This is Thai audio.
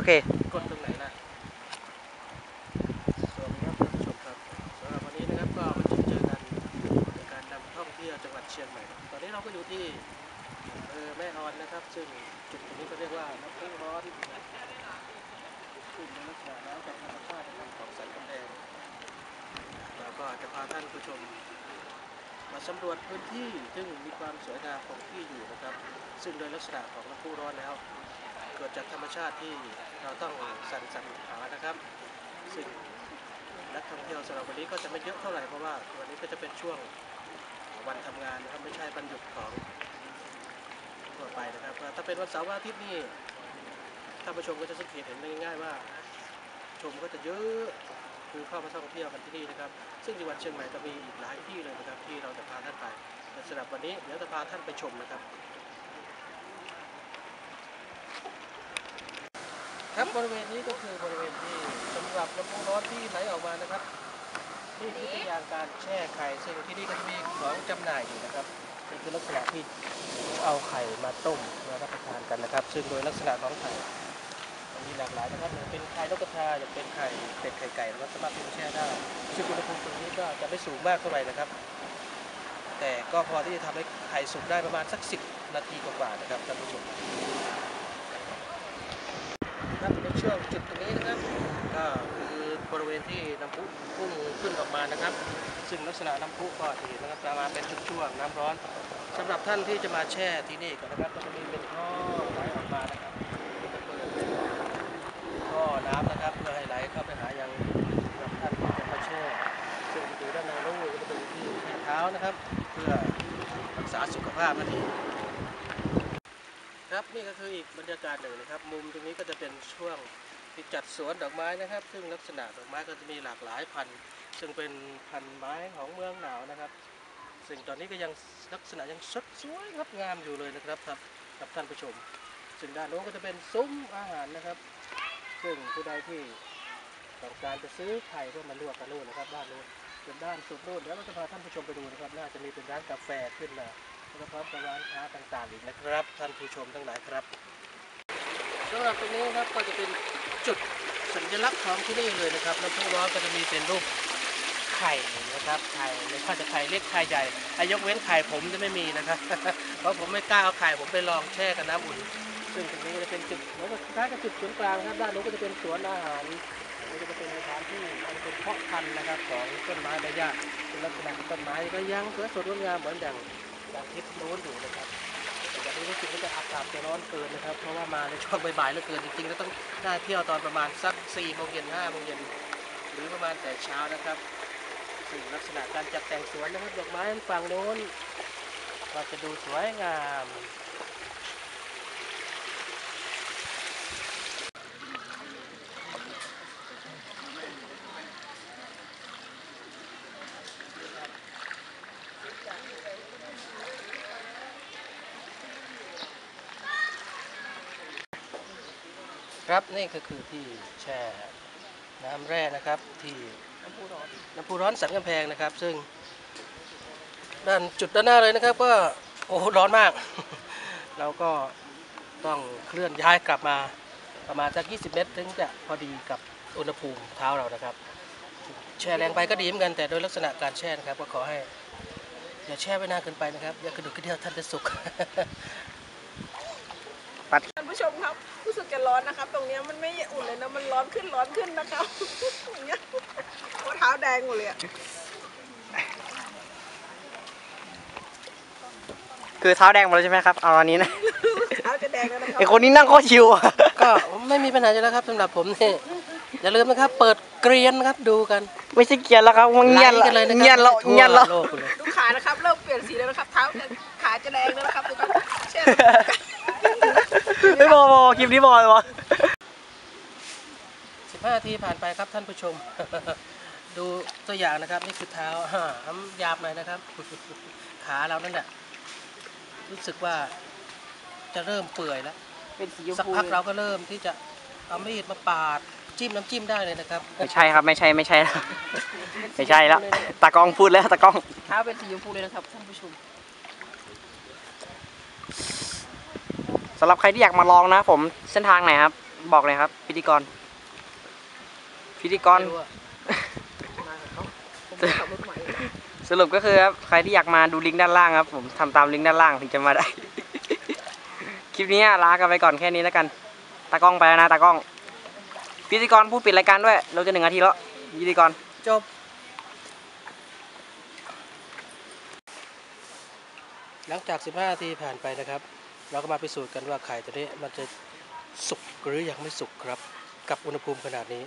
อเคกดตรงไหนล่ะสวัสดีครับท่านผู้ชมครับสำหรับวันนี้นะครับก็มาเจอเจอกันในการนำท่องเที่ยวจังหวัดเชียงใหม่ ตอนนี้เราก็อยู่ที่เภอแม่ออนนะครับ ซึ่งจุดตรงนี้ก็เรียกว่าน้ำพุร้อนขึ้นในลักษณะน้ำจากธรรมชาตินะครับของสันกำแพงแล้วก็จะพาท่านผู้ชม สำรวจพื้นที่ซึ่งมีความสวยงามของที่อยู่นะครับ ซึ่งโดยลักษณะของน้ำพุร้อนแล้ว เกิดจากธรรมชาติที่เราต้องสรรสรรหานะครับ ซึ่งนักท่องเที่ยวสำหรับวันนี้ก็จะไม่เยอะเท่าไหร่เพราะว่าวันนี้ก็จะเป็นช่วงวันทำงานนะครับไม่ใช่วันหยุดของทั่วไปนะครับ ถ้าเป็นวันเสาร์วันอาทิตย์นี่ท่านผู้ชมก็จะสังเกตเห็นได้ง่ายๆว่า ชมก็จะเยอะ คือเข้ามาท่องเที่ยวกันที่นี่นะครับ ซึ่งจังหวัดเชียงใหม่ก็มีอีกหลายที่เลยนะครับ ที่เราจะพาท่านไปแต่สำหรับวันนี้เดี๋ยวจะพาท่านไปชมนะครับ ครับบริเวณนี้ก็คือบริเวณที่สำหรับน้ำพุร้อนที่ไหลออกมานะครับนี่คือตัวอย่างการแช่ไข่ซึ่งที่นี่ก็จะมีของจำหน่ายอยู่นะครับนี่คือลักษณะที่เอาไข่มาต้มมารับประทานกันนะครับ ซึ่งโดยลักษณะของไข่ มีหลากหลายนะครับอย่างเป็นไข่นกกระทาอย่างเป็นไข่เป็ดไข่ไก่เราก็สามารถที่จะแช่ได้ซึ่งอุณหภูมิตรงนี้ก็จะไม่สูงมากเท่าไหร่นะครับ แต่ก็พอที่จะทำให้ไข่สุกได้ประมาณสัก 10 นาทีกว่าๆนะครับท่านผู้ชมครับในช่วงจุดตรงนี้นะครับก็คือบริเวณที่น้ำพุพุ่งขึ้นออกมานะครับ ซึ่งลักษณะน้ำพุก็จะเห็นนะครับจะมาเป็นช่วงๆน้ำร้อนสำหรับท่านที่จะมาแช่ที่นี่ก็นะครับก็จะมีเป็นท่อไหลออกมา นะครับ เพื่อรักษาสุขภาพนั่นเองครับนี่ก็คืออีกบรรยากาศหนึ่งนะครับ มุมตรงนี้ก็จะเป็นช่วงที่จัดสวนดอกไม้นะครับ ซึ่งลักษณะดอกไม้ก็จะมีหลากหลายพันธุ์ซึ่งเป็นพันธุ์ไม้ของเมืองหนาวนะครับ ซึ่งตอนนี้ก็ยังลักษณะยังสดสวยงดงามอยู่เลยนะครับครับกับท่านผู้ชม ซึ่งด้านโน้นก็จะเป็นซุ้มอาหารนะครับ ซึ่งผู้ใดที่ต้องการจะซื้อไข่เพื่อมาลวกกันนู่นนะครับด้านโน้น ส่วนด้านสุดโน้นเดี๋ยวเราจะพาท่านผู้ชมไปดูนะครับ น่าจะมีเป็นร้านกาแฟขึ้นมาแล้วก็พร้อมกับร้านค้าต่างๆอีกนะครับ ท่านผู้ชมทั้งหลายครับสำหรับตรงนี้นะครับก็จะเป็นจุดสัญลักษณ์ของที่นี่เลยนะครับ แล้วทุกร้อนก็จะมีเป็นรูปไข่นะครับไข่ไม่ว่าจะไข่เล็กไข่ใหญ่อายกเว้นไข่ผมจะไม่มีนะครับ เพราะผมไม่กล้าเอาไข่ผมไปลองแช่กับน้ำอุ่น ซึ่งตรงนี้จะเป็นจุดเหมือนกับคล้ายกับจุดศูนย์กลางครับด้านโน้นก็จะเป็นสวนอาหาร นี่ก็จะเป็นสถานที่มันเป็นเพาะพันธุ์นะครับของต้นไม้ใบหญ้าเป็นลักษณะต้นไม้ก็ยังสวยสดงดงามเหมือนอย่างจากทิศโน้นอยู่นะครับแต่วันนี้รู้สึกว่าจะอากาศจะร้อนเกินนะครับ เพราะว่ามาในช่วงบ่ายๆเหลือเกินจริงๆแล้วต้องได้เที่ยวตอนประมาณสัก4โมงเย็น5โมงเย็นหรือประมาณแต่เช้านะครับซึ่งลักษณะการจัดแต่งสวนนะครับดอกไม้ฝั่งโน้นก็จะดูสวยงาม ครับนี่ก็คือที่แช่น้ำแร่นะครับที่น้ำพุร้อนน้ำพุร้อนสันกำแพงนะครับ ซึ่งด้านจุดด้านหน้าเลยนะครับ ก็โอ้ร้อนมาก เราก็ต้องเคลื่อนย้ายกลับมาประมาณสัก 20 เมตร ถึงจะพอดีกับอุณหภูมิเท้าเรานะครับ แช่แรงไปก็ดีเหมือนกันแต่โดยลักษณะการแช่นะครับ ก็ขอให้อย่าแช่ไว้นานเกินไปนะครับ อย่ากระดุกกระเดี่ยวท่านจะสุกท่าน ผู้ชมครับ รู้สึกจะร้อนนะครับ ตรงเนี้ยมันไม่อุ่นเลยนะมันร้อนขึ้นร้อนขึ้นนะครับอย่างเงี้ยโอ้เท้าแดงหมดเลยอะคือเท้าแดงหมดแล้วใช่ไหมครับเอาอันนี้นะเท้าจะแดงแล้วนะครัไอคนนี้นั่งโคตรชิวอะก็ไม่มีปัญหาอยู่แล้วครับสำหรับผมนี่อย่าลืมนะครับ เปิดเกรียนนะครับดูกันไม่ใช่เกียร์แล้วครับมันเงียนไลละค์กันเลยนะครัเงียนแล้วทั่วเงียนแล้ว โลกเลย ดูขานะครับ เริ่มเปลี่ยนสีแล้วนะครับ เท้าจะขาจะแดงแล้วนะครับดูครับเช่นไม่ บอบอกคลิปนี้บอเลยวะ15นาทีผ่านไปครับท่านผู้ชม ดูตัวอย่างนะครับนี่คือเท้าอ่าน้ำยาบหน่อยนะครับ ขาเรานั่นแหละรู้สึกว่าจะเริ่มเปื่อยแล้วเป็นสีสักพูพักเราก็เริ่มที่จะเอามีดมาปาดจิ้มน้ำจิ้มได้เลยนะครับ ไม่ใช่ครับไม่ใช่ไม่ใช่แล้วไม่ใช่แล้วตากล้องพูดแล้วตากล้องเท้าเป็นสีชมพูเลยนะครับท่านผู้ชม สำหรับใครที่อยากมาลองนะผมเส้นทางไหนครับ บอกเลยครับ พิธีกร พิธีกรไม่รู้อะมากับเขาผมจะขับรถใหม่สรุปก็คือครับใครที่อยากมาดูลิงก์ด้านล่างครับ ผมทำตามลิงก์ด้านล่างถึงจะมาได้ คลิปนี้ลากันไปก่อนแค่นี้แล้วกัน ตากล้องไปแล้วนะตากล้อง พิธีกรพูดปิดรายการด้วย เราจะหนึ่งนาทีแล้วพิธีกรจบ หลังจาก 15นาทีผ่านไปนะครับ เราก็มาพิสูจน์กันว่าไข่ตัวนี้มันจะสุกหรือยังไม่สุกครับ กับอุณหภูมิขนาดนี้